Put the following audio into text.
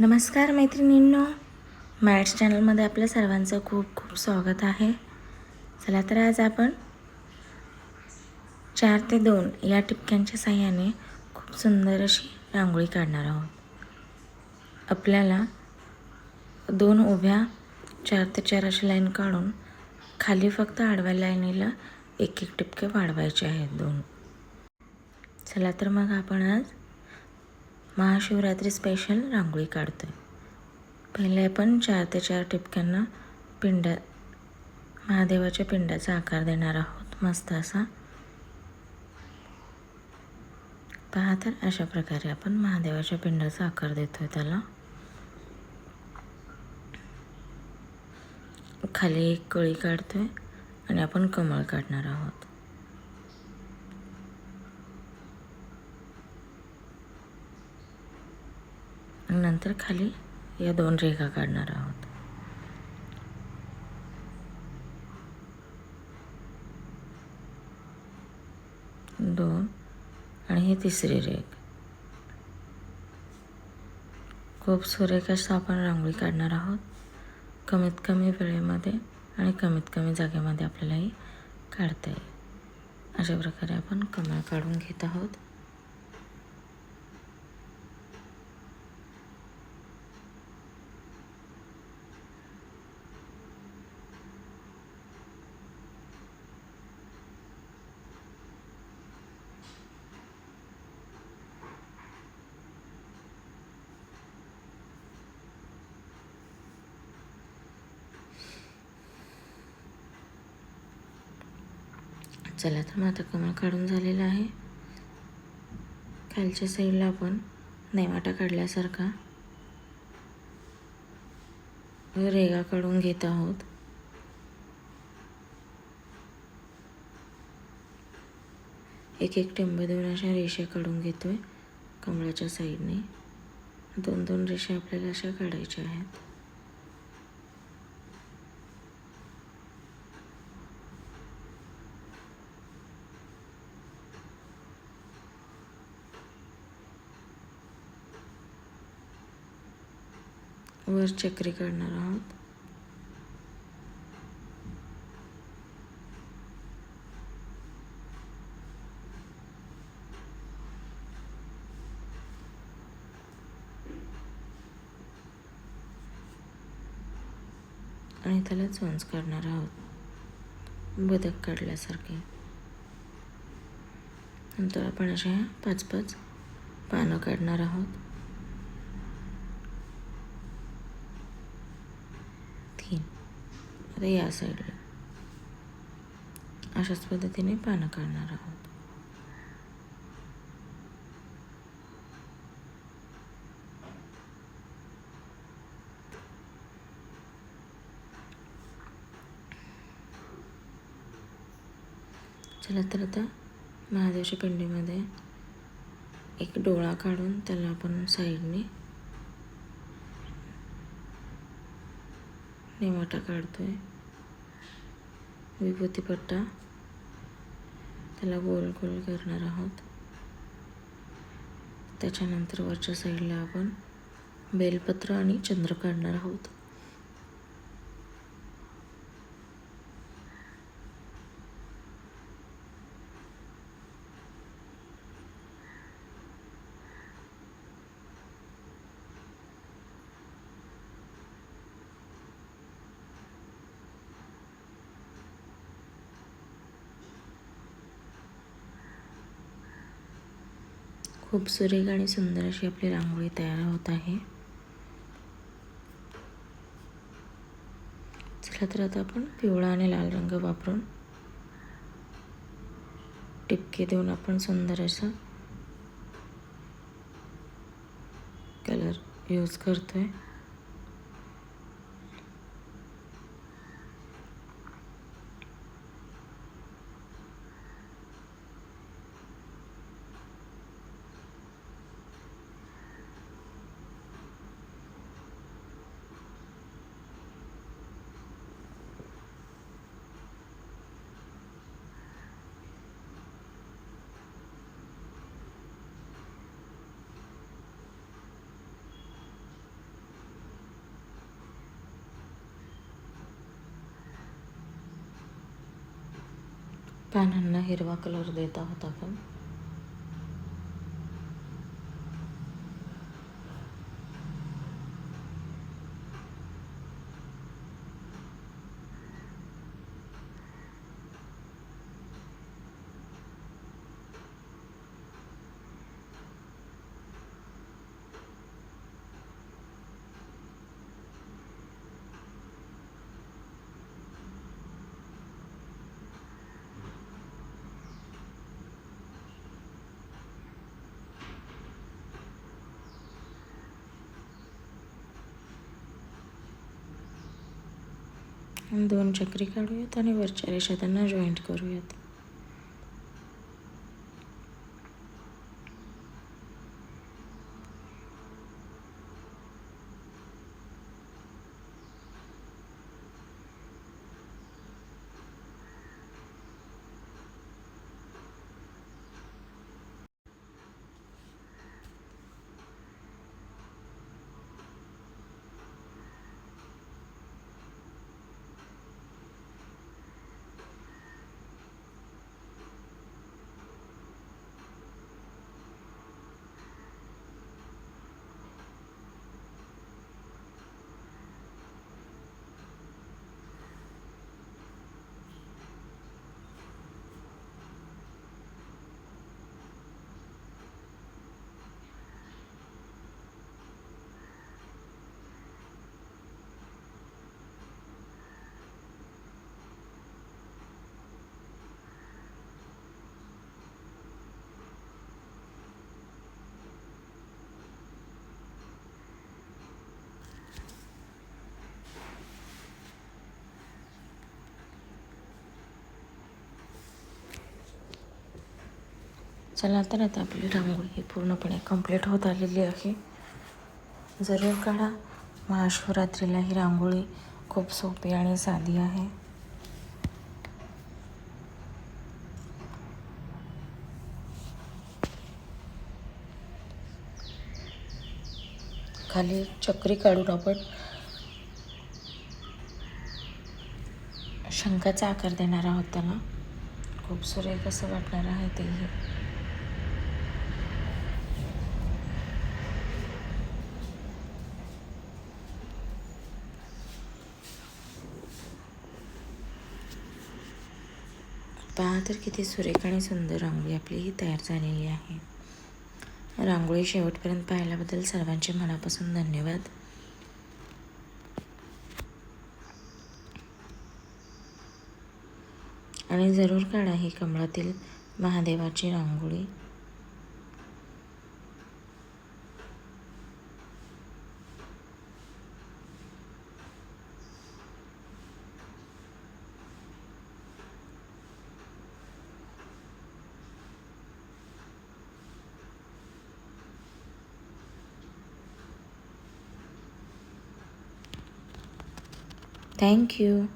नमस्कार मैत्रिणींनो. मॅट्स चॅनलमध्ये आपल्या सर्वांचं खूप खूप स्वागत आहे. चला तर आज आपण चार ते दोन या टिपक्यांच्या साह्याने खूप सुंदर अशी रांगोळी काढणार आहोत. आपल्याला दोन उभ्या चार ते चार अशी लाईन काढून खाली फक्त आडव्या लाईनीला एक एक टिपके वाढवायचे आहेत दोन. चला तर मग आपण आज महाशिवरात्री स्पेशल रांगोळी काढतो आहे पहिले आपण चार ते चार टिपक्यांना पिंडा महादेवाच्या पिंडाचा आकार देणार आहोत. मस्त असा. पहा तर अशा प्रकारे आपण महादेवाच्या पिंडाचा आकार देतोय त्याला. खाली एक कळी काढतोय आणि आपण कमळ काढणार आहोत. नंतर खाली या दोन रेखा काढणार आहोत. दोन आणि ही तिसरी रेख खूप सुरेख आपण रांगोळी काढणार आहोत. कमीत कमी वेळेमध्ये आणि कमीत कमी जागेमध्ये आपल्याला ही काढता येईल. अशा प्रकारे आपण कमळ काढून घेत आहोत. चला तर माता कमळ काढून झालेला आहे. खालच्या साईडला आपण नैवाटा काढल्यासारखा रेगा काढून घेत आहोत. एक एक टेंबे देऊन अशा रेषा काढून घेतोय कमळाच्या साईडने दोन दोन रेषा आपल्याला अशा काढायच्या आहेत. वर चक्री काढणार आहोत. आणि त्याला चोंच काढणार आहोत. बदक काढल्यासारखे. नंतर आपण अशा पाच पाच पानं काढणार आहोत. आता या साईडला अशाच पद्धतीने पानं काढणार आहोत. चला तर आता महादेवच्या पिंडीमध्ये एक डोळा काढून त्याला आपण साईडने नेमाटा काढतो आहे विभूतीपट्टा त्याला गोल गोल करणार आहोत. त्याच्यानंतर वरच्या साईडला आपण बेलपत्र आणि चंद्र काढणार आहोत. खूप सुरेख आणि सुंदर अशी आपली रांगोळी तयार होत आहे. चला तर आता आपण पिवळा आणि लाल रंग वापरून टिपके देऊन आपण सुंदर असं कलर यूज करतोय. पानांना हिरवा कलर देत आहोत आपण. आणि दोन चक्री काढूयात आणि वरच्या रेषा त्यांना जॉईंट करूयात. चला तर आता आपली रांगोळी ही पूर्णपणे कंप्लीट होत आलेली आहे. जरूर काढा. महाशिवरात्रीला ही रांगोळी खूप सोपी आणि साधी आहे. खाली चक्री काढून आपण. शंखाचा आकार देणार आहोत त्याला. खूप सुरेख असं वाटणार आहे तेही पहा तर किती सुरेख आणि सुंदर रांगोळी आपली ही तयार झालेली आहे. रांगोळी शेवटपर्यंत पाहिल्याबद्दल सर्वांचे मनापासून धन्यवाद. आणि जरूर काढा ही कमळातील महादेवाची रांगोळी. Thank you.